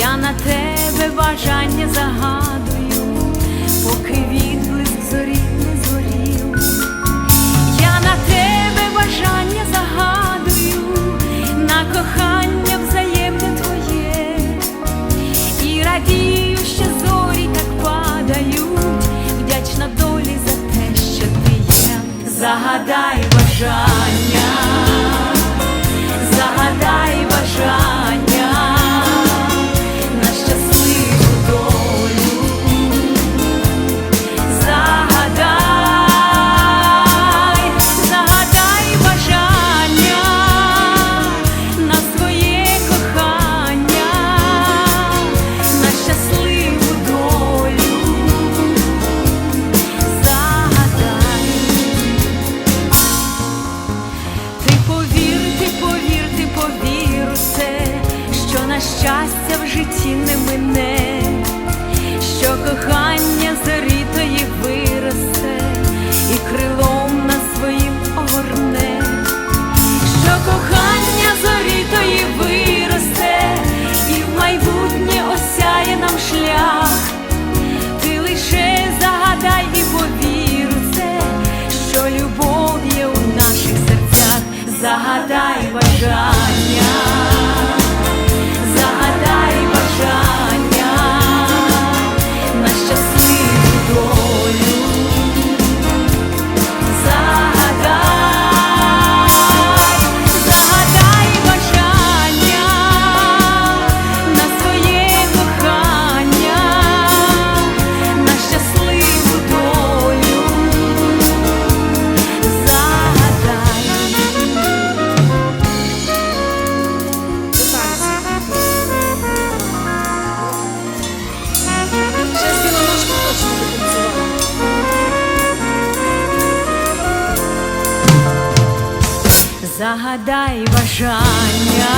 Я на тебе бажання загадую, поки відблиск зорі не згорів. Я на тебе бажання загадую, на кохання взаємне твоє, і радію, що зорі так падають, вдячна долі за те, що ти є. Загадай бажання. Загадай бажання, Загадай бажання,